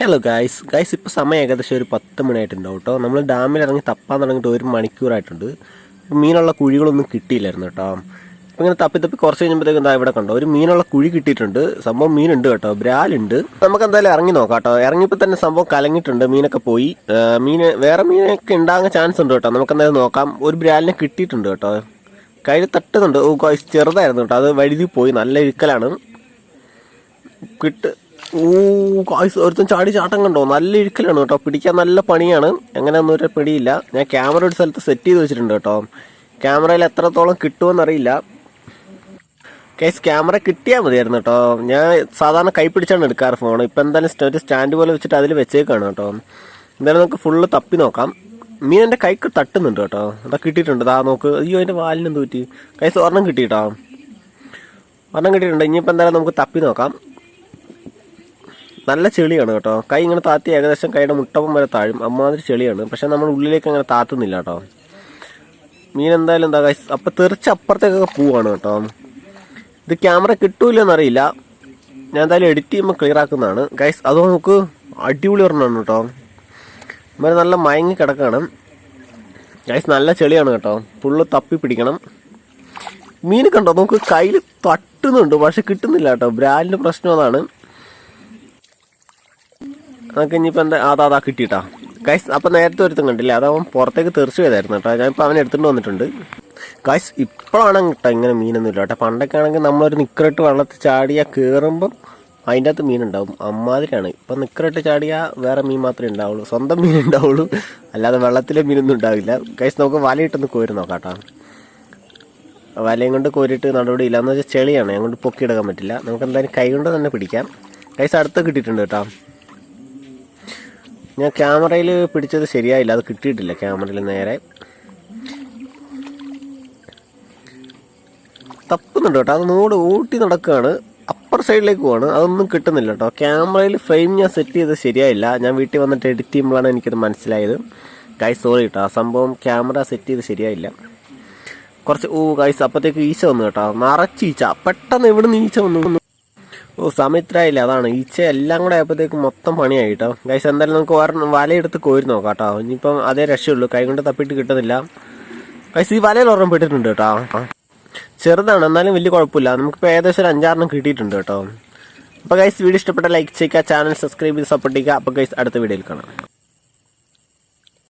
Hello guys guys ഇപ്പോൾ സമയം ഏകദേശം ഒരു പത്ത് മണിയായിട്ടുണ്ടാവും കേട്ടോ. നമ്മൾ ഡാമിൽ ഇറങ്ങി തപ്പാൻ തുടങ്ങിയിട്ട് ഒരു മണിക്കൂറായിട്ടുണ്ട്. മീനുള്ള കുഴികളൊന്നും കിട്ടിയില്ലായിരുന്നു കേട്ടോ. അപ്പോൾ ഇങ്ങനെ തപ്പി തപ്പി കുറച്ച് കഴിഞ്ഞപ്പോഴത്തേക്കും എന്താ ഇവിടെ കണ്ടോ ഒരു മീനുള്ള കുഴി കിട്ടിയിട്ടുണ്ട്. സംഭവം മീനുണ്ട് കേട്ടോ ബ്രാലുണ്ട്. നമുക്ക് എന്തായാലും ഇറങ്ങി നോക്കാം കേട്ടോ. ഇറങ്ങിയപ്പോൾ തന്നെ സംഭവം കലങ്ങിയിട്ടുണ്ട് മീനൊക്കെ പോയി. മീൻ വേറെ മീനൊക്കെ ഉണ്ടാകാൻ ചാൻസ് ഉണ്ട് കേട്ടോ. നമുക്ക് എന്തായാലും നോക്കാം. ഒരു ബ്രാലിനെ കിട്ടിയിട്ടുണ്ട് കേട്ടോ. കയ്യിൽ തട്ടുന്നുണ്ട്. ചെറുതായിരുന്നു കേട്ടോ. അത് വഴുതി പോയി. നല്ല ഇരിക്കലാണ് കിട്ട് ഓ കായ്സ് ഒരുത്തൻ ചാടി ചാട്ടം കണ്ടോ? നല്ല ഇഴുക്കലാണ് കേട്ടോ. പിടിക്കാൻ നല്ല പണിയാണ്. എങ്ങനെയൊന്നും ഒരു പിടിയില്ല. ഞാൻ ക്യാമറ ഒരു സ്ഥലത്ത് സെറ്റ് ചെയ്ത് വെച്ചിട്ടുണ്ട് കേട്ടോ. ക്യാമറയിൽ എത്രത്തോളം കിട്ടുമെന്നറിയില്ല കേസ് ക്യാമറ കിട്ടിയാൽ മതിയായിരുന്നു കേട്ടോ. ഞാൻ സാധാരണ കൈ പിടിച്ചാണ് എടുക്കാറ് ഫോൺ ഇപ്പം എന്തായാലും ഒരു സ്റ്റാൻഡ് പോലെ വെച്ചിട്ട് അതിൽ വെച്ചേക്കാണ് കേട്ടോ. എന്തായാലും നമുക്ക് ഫുള്ള് തപ്പി നോക്കാം. മീൻ എന്റെ കൈക്ക് തട്ടുന്നുണ്ട് കേട്ടോ. അതാ കിട്ടിയിട്ടുണ്ട്. ദാ നോക്ക്. അയ്യോ എന്റെ വാലിനെന്ത് പറ്റി? കൈസ് ഒരെണ്ണം കിട്ടിയിട്ടോ ഒരെണ്ണം കിട്ടിയിട്ടുണ്ട്. ഇനിയിപ്പോൾ എന്തായാലും നമുക്ക് തപ്പി നോക്കാം. നല്ല ചെളിയാണ് കേട്ടോ. കൈ ഇങ്ങനെ താത്തി ഏകദേശം കൈയുടെ മുട്ടപ്പം വരെ താഴും. അമ്മാതിരി ചെളിയാണ്. പക്ഷെ നമ്മൾ ഉള്ളിലേക്ക് അങ്ങനെ താത്തുന്നില്ല കേട്ടോ. മീൻ എന്തായാലും എന്താ ഗൈസ് അപ്പം തെറിച്ച് അപ്പുറത്തേക്കൊക്കെ പോവാണ് കേട്ടോ. ഇത് ക്യാമറ കിട്ടൂലെന്നറിയില്ല ഞാൻ എന്തായാലും എഡിറ്റ് ചെയ്യുമ്പോൾ ക്ലിയർ ആക്കുന്നതാണ്. ഗൈസ് അത് നമുക്ക് അടിപൊളി ഒരെണ്ണമാണ് കേട്ടോ. ഇവരെ നല്ല മയങ്ങി കിടക്കാണ്. ഗൈസ് നല്ല ചെളിയാണ് കേട്ടോ. ഫുള്ള് തപ്പി പിടിക്കണം. മീൻ കണ്ടോ? നമുക്ക് കയ്യിൽ തട്ടുന്നുണ്ട്. പക്ഷെ കിട്ടുന്നില്ല കേട്ടോ. ബ്രാലിന്റെ പ്രശ്നം അതാണ്. നമുക്ക് ഇനിയിപ്പോൾ എന്താ അതാ അതാ കിട്ടിയിട്ടാ. ഗൈസ് അപ്പം നേരത്തെ ഒരുത്തും കണ്ടില്ല? അതവൻ പുറത്തേക്ക് തെറിച്ച് പോയതായിരുന്നു കേട്ടോ. ഞാനിപ്പോൾ അവനെ എടുത്തുകൊണ്ട് വന്നിട്ടുണ്ട്. ഗൈസ് ഇപ്പോഴാണ് കേട്ടോ ഇങ്ങനെ മീനൊന്നും ഇല്ല കേട്ടോ. പണ്ടൊക്കെ ആണെങ്കിൽ നമ്മളൊരു നിക്കറിട്ട് വെള്ളത്തിൽ ചാടിയാൽ കയറുമ്പം അതിന്റെ അകത്ത് മീനുണ്ടാവും. അമ്മാതിരിയാണ്. ഇപ്പം നിക്കറിട്ട് ചാടിയാൽ വേറെ മീൻ മാത്രമേ ഉണ്ടാവുള്ളൂ. സ്വന്തം മീൻ ഉണ്ടാവുള്ളൂ. അല്ലാതെ വെള്ളത്തിലെ മീനൊന്നും ഉണ്ടാവില്ല. ഗൈസ് നമുക്ക് വലയിട്ടൊന്ന് കോരി നോക്കാം കേട്ടോ. വലയും കൊണ്ട് കോരിയിട്ട് നടപടി എന്ന് വെച്ചാൽ ചെളിയാണ്. അതുകൊണ്ട് പൊക്കിയെടുക്കാൻ പറ്റില്ല. നമുക്ക് എന്തായാലും കൈ കൊണ്ട് തന്നെ പിടിക്കാം. കൈസ് അടുത്ത് കിട്ടിയിട്ടുണ്ട് കേട്ടോ. ഞാൻ ക്യാമറയിൽ പിടിച്ചത് ശരിയായില്ല. അത് കിട്ടിയിട്ടില്ല ക്യാമറയിൽ നേരെ. തപ്പുന്നുണ്ട് കേട്ടോ. അത് നോട് ഊട്ടി നടക്കുകയാണ് അപ്പർ സൈഡിലേക്ക് പോവാണ്. അതൊന്നും കിട്ടുന്നില്ല കേട്ടോ. ക്യാമറയിൽ ഫ്രെയിം ഞാൻ സെറ്റ് ചെയ്തത് ശരിയായില്ല. ഞാൻ വീട്ടിൽ വന്നിട്ട് എഡിറ്റ് ചെയ്യുമ്പോഴാണ് എനിക്കത് മനസ്സിലായത്. ഗൈസ് സോറി കേട്ടോ. ആ സംഭവം ക്യാമറ സെറ്റ് ചെയ്ത് ശരിയായില്ല. കുറച്ച് ഓ ഗൈസ് അപ്പോഴത്തേക്ക് ഈച്ച വന്നു കേട്ടോ. നിറച്ച് ഈച്ച. പെട്ടെന്ന് എവിടെ നിന്ന് ഈച്ച വന്നു? ഓ സമയത്തിലായില്ല അതാണ്. ഈച്ച എല്ലാം കൂടെ ആയപ്പോഴത്തേക്ക് മൊത്തം പണിയായി കേട്ടോ ഗൈസ് എന്തായാലും നമുക്ക് വേറെ വലയെടുത്ത് കോരി നോക്കാം കേട്ടോ. ഇനിയിപ്പം അതേ രക്ഷയുള്ളൂ. കൈ കൊണ്ട് തപ്പിട്ട് കിട്ടുന്നില്ല. ഗൈസ് ഈ വലയിൽ ഒരെണ്ണം പെട്ടിട്ടുണ്ട് കേട്ടോ. ചെറുതാണ്. എന്നാലും വലിയ കുഴപ്പമില്ല. നമുക്കിപ്പോൾ ഏകദേശം ഒരു അഞ്ചാറെണ്ണം കിട്ടിയിട്ടുണ്ട് കേട്ടോ. അപ്പോൾ ഗൈസ് വീഡിയോ ഇഷ്ടപ്പെട്ട ലൈക്ക് ചെയ്യുക ചാനൽ സബ്സ്ക്രൈബ് ചെയ്ത് സപ്പോർട്ട് ചെയ്യുക. അപ്പോൾ ഗൈസ് അടുത്ത വീഡിയോയിൽ കാണാം.